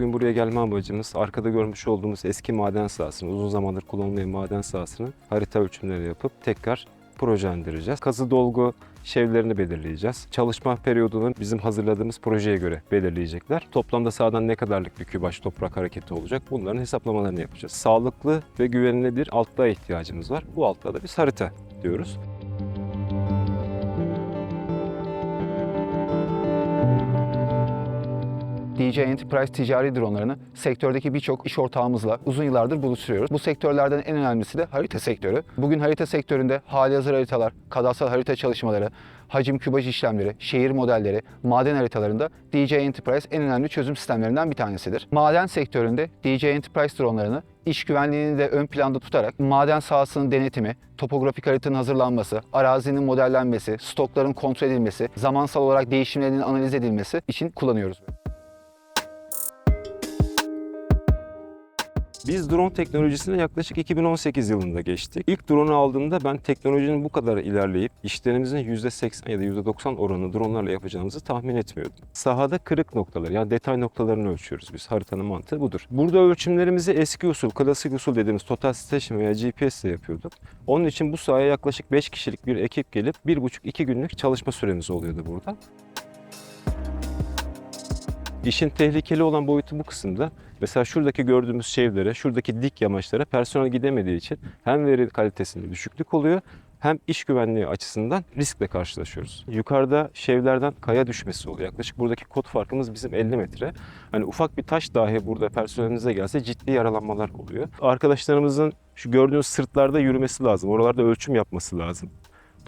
Bizim buraya gelme amacımız arkada görmüş olduğumuz eski maden sahasını, uzun zamandır kullanılmayan maden sahasını harita ölçümleri yapıp tekrar projelendireceğiz. Kazı dolgu şevlerini belirleyeceğiz. Çalışma periyodunu bizim hazırladığımız projeye göre belirleyecekler. Toplamda sahadan ne kadarlık bir kübaş toprak hareketi olacak bunların hesaplamalarını yapacağız. Sağlıklı ve güvenli bir altlığa ihtiyacımız var. Bu altlığa da biz harita diyoruz. DJ Enterprise ticari dronlarını sektördeki birçok iş ortağımızla uzun yıllardır buluşturuyoruz. Bu sektörlerden en önemlisi de harita sektörü. Bugün harita sektöründe hali hazır haritalar, kadastral harita çalışmaları, hacim kübaj işlemleri, şehir modelleri, maden haritalarında DJ Enterprise en önemli çözüm sistemlerinden bir tanesidir. Maden sektöründe DJ Enterprise dronlarını iş güvenliğini de ön planda tutarak maden sahasının denetimi, topografik haritanın hazırlanması, arazinin modellenmesi, stokların kontrol edilmesi, zamansal olarak değişimlerinin analiz edilmesi için kullanıyoruz. Biz drone teknolojisine yaklaşık 2018 yılında geçtik. İlk drone'u aldığımda ben teknolojinin bu kadar ilerleyip işlerimizin %80 ya da %90 oranını drone'larla yapacağımızı tahmin etmiyordum. Sahada kırık noktalar yani detay noktalarını ölçüyoruz biz. Haritanın mantığı budur. Burada ölçümlerimizi eski usul, klasik usul dediğimiz total station veya GPS ile yapıyorduk. Onun için bu sahaya yaklaşık 5 kişilik bir ekip gelip 1,5-2 günlük çalışma süremiz oluyordu burada. İşin tehlikeli olan boyutu bu kısımda. Mesela şuradaki gördüğümüz şevlere, şuradaki dik yamaçlara personel gidemediği için hem veri kalitesinde düşüklük oluyor hem iş güvenliği açısından riskle karşılaşıyoruz. Yukarıda şevlerden kaya düşmesi oluyor. Yaklaşık buradaki kod farkımız bizim 50 metre. Hani ufak bir taş dahi burada personelinize gelse ciddi yaralanmalar oluyor. Arkadaşlarımızın şu gördüğünüz sırtlarda yürümesi lazım. Oralarda ölçüm yapması lazım.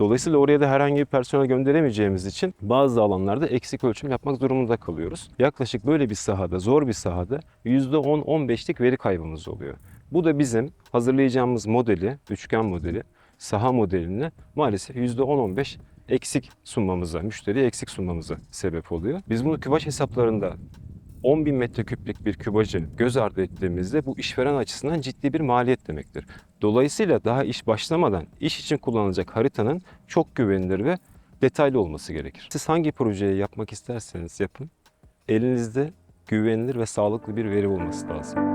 Dolayısıyla oraya da herhangi bir personel gönderemeyeceğimiz için bazı alanlarda eksik ölçüm yapmak durumunda kalıyoruz. Yaklaşık böyle bir sahada, zor bir sahada %10-15'lik veri kaybımız oluyor. Bu da bizim hazırlayacağımız modeli, üçgen modeli, saha modelini maalesef %10-15 eksik sunmamıza, müşteriye eksik sunmamıza sebep oluyor. Biz bunu kübaş hesaplarında 10 bin metreküplük bir kübacı göz ardı ettiğimizde bu işveren açısından ciddi bir maliyet demektir. Dolayısıyla daha iş başlamadan iş için kullanılacak haritanın çok güvenilir ve detaylı olması gerekir. Siz hangi projeyi yapmak isterseniz yapın, elinizde güvenilir ve sağlıklı bir veri olması lazım.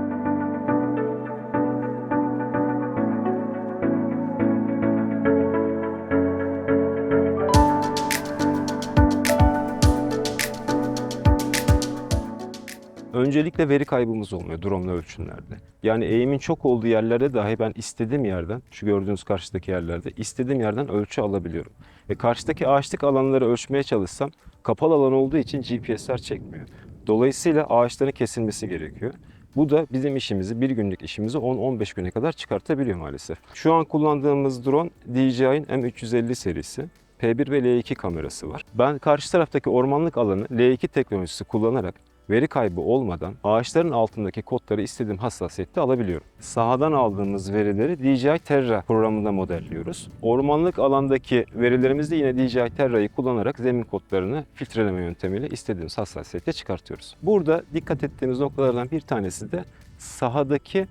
Öncelikle veri kaybımız olmuyor drone ölçümlerde. Yani eğimin çok olduğu yerlerde dahi ben istediğim yerden, şu gördüğünüz karşıdaki yerlerde istediğim yerden ölçü alabiliyorum. Ve karşıdaki ağaçlık alanları ölçmeye çalışsam kapalı alan olduğu için GPS'ler çekmiyor. Dolayısıyla ağaçların kesilmesi gerekiyor. Bu da bizim işimizi, bir günlük işimizi 10-15 güne kadar çıkartabiliyor maalesef. Şu an kullandığımız drone DJI'nin M350 serisi. P1 ve L2 kamerası var. Ben karşı taraftaki ormanlık alanı L2 teknolojisi kullanarak veri kaybı olmadan ağaçların altındaki kodları istediğim hassasiyette alabiliyorum. Sahadan aldığımız verileri DJI Terra programında modelliyoruz. Ormanlık alandaki verilerimizi de yine DJI Terra'yı kullanarak zemin kodlarını filtreleme yöntemiyle istediğimiz hassasiyette çıkartıyoruz. Burada dikkat ettiğimiz noktalardan bir tanesi de sahadaki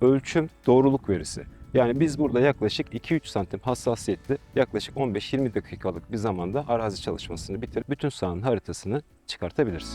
ölçüm doğruluk verisi. Yani biz burada yaklaşık 2-3 santim hassasiyetle yaklaşık 15-20 dakikalık bir zamanda arazi çalışmasını bitirip bütün sahanın haritasını çıkartabiliriz.